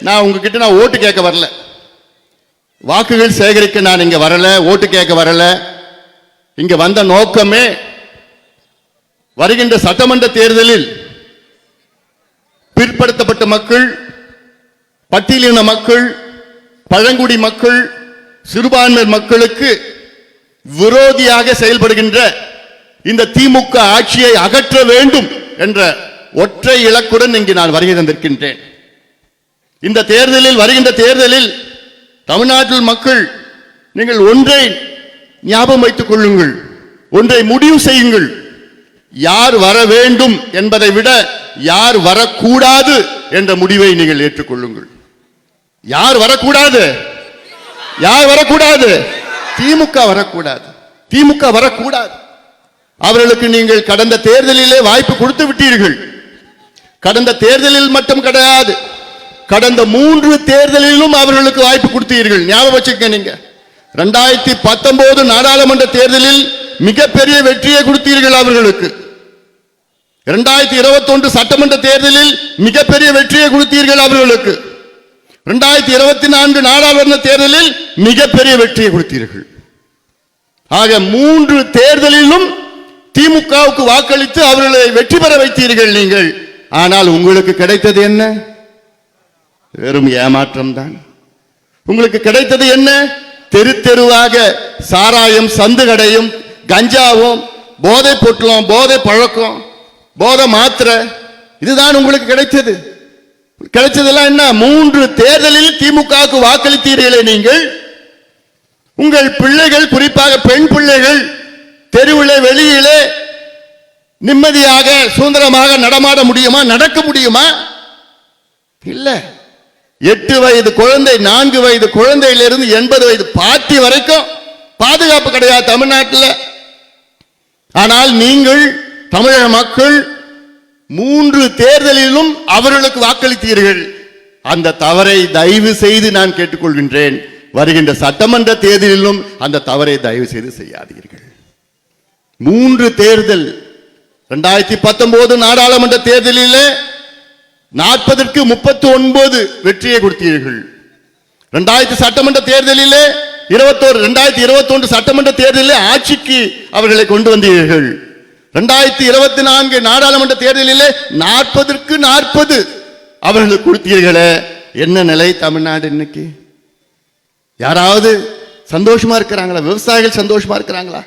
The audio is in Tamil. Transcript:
நான் உங்ககிட்ட நான் ஓட்டு கேட்க வரல. வாக்குகள் சேகரிக்க நான் இங்க வரல ஓட்டு கேட்க வரல. இங்க வந்த நோக்கமே வருகின்ற சட்டமன்ற தேர்தலில் பிற்படுத்தப்பட்ட மக்கள் பட்டியலின மக்கள் பழங்குடி மக்கள் சிறுபான்மை மக்களுக்கு விரோதியாக செயல்படுகின்ற இந்த திமுக ஆட்சியை அகற்ற வேண்டும் என்ற ஒற்றை இலக்குடன் இங்கு நான் வருகை தந்திருக்கின்றேன். இந்த தேர்தலில் வருகின்ற தேர்தலில் தமிழ்நாட்டில் மக்கள் நீங்கள் ஒன்றை ஞாபகம் வைத்துக் கொள்ளுங்கள். ஒன்றை முடிவு செய்யுங்கள். யார் வர வேண்டும் என்பதை விட யார் வரக்கூடாது என்ற முடிவை நீங்கள் ஏற்றுக்கொள்ளுங்கள். யார் வரக்கூடாது? யார் வரக்கூடாது? திமுக வரக்கூடாது. திமுக வரக்கூடாது. அவர்களுக்கு நீங்கள் கடந்த தேர்தலிலே வாய்ப்பு கொடுத்து விட்டீர்கள். கடந்த தேர்தலில் மட்டும் கிடையாது. கடந்த மூன்று தேர்தலிலும் அவர்களுக்கு வாய்ப்பு கொடுத்தீர்கள். ஞாபகம் வச்சுக்க நீங்க. ரெண்டாயிரத்தி பத்தொன்பது நாடாளுமன்ற தேர்தலில் மிகப்பெரிய வெற்றியை கொடுத்தீர்கள் அவர்களுக்கு. இரண்டாயிரத்தி இருபத்தி ஒன்று சட்டமன்ற தேர்தலில் மிகப்பெரிய வெற்றியை கொடுத்தீர்கள் அவர்களுக்கு. இரண்டாயிரத்தி இருபத்தி நான்கு நாடாளுமன்ற தேர்தலில் மிகப்பெரிய வெற்றியை கொடுத்தீர்கள். ஆக மூன்று தேர்தலிலும் திமுகவுக்கு வாக்களித்து அவர்களை வெற்றி பெற வைத்தீர்கள் நீங்கள். ஆனால் உங்களுக்கு கிடைத்தது என்ன? வெறும் ஏமாற்றம் தான் உங்களுக்கு கிடைத்தது என்ன? தெரு தெருவாக சாராயம் சந்து கடையும் கஞ்சாவும் போதை பொட்டலம் போதை பழக்கம் போதை மாத்திரை. இதுதான் உங்களுக்கு கிடைத்தது. கிடைச்சதெல்லாம் என்ன? மூன்று தேர்தலில் திமுகவுக்கு வாக்களித்தீர்களே நீங்கள். உங்கள் பிள்ளைகள் குறிப்பாக பெண் பிள்ளைகள் தெருவில் வெளியிலே நிம்மதியாக சுதந்திரமாக நடமாட முடியுமா? நடக்க முடியுமா? இல்லை. எட்டு வயது குழந்தை நான்கு வயது குழந்தையிலிருந்து எண்பது வயது பாட்டி வரைக்கும் பாதுகாப்பு கிடையாது தமிழ்நாட்டில். ஆனால் நீங்கள் தமிழக மக்கள் மூன்று தேர்தலிலும் அவர்களுக்கு வாக்களித்தீர்கள். அந்த தவறை தயவு செய்து நான் கேட்டுக்கொள்கின்றேன். வருகின்ற சட்டமன்ற தேர்தலிலும் அந்த தவறை தயவு செய்து செய்யாதீர்கள். மூன்று தேர்தல் இரண்டாயிரத்தி பத்தொன்பது நாடாளுமன்ற தேர்தலிலே நாற்பதற்கு முப்பத்தி ஒன்பது வெற்றியை கொடுத்தீர்கள். இரண்டாயிரத்தி சட்டமன்ற தேர்தலிலே இருபத்தோரு இரண்டாயிரத்தி இருபத்தி ஒன்று சட்டமன்ற தேர்தலிலே ஆட்சிக்கு அவர்களை கொண்டு வந்தீர்கள். இரண்டாயிரத்தி இருபத்தி நான்கு நாடாளுமன்ற தேர்தலிலே நாற்பதற்கு நாற்பது அவர்களுக்கு கொடுத்தீர்களே. என்ன நிலை தமிழ்நாடு இன்னைக்கு? யாராவது சந்தோஷமா இருக்கிறாங்களா? விவசாயிகள் சந்தோஷமா இருக்கிறாங்களா?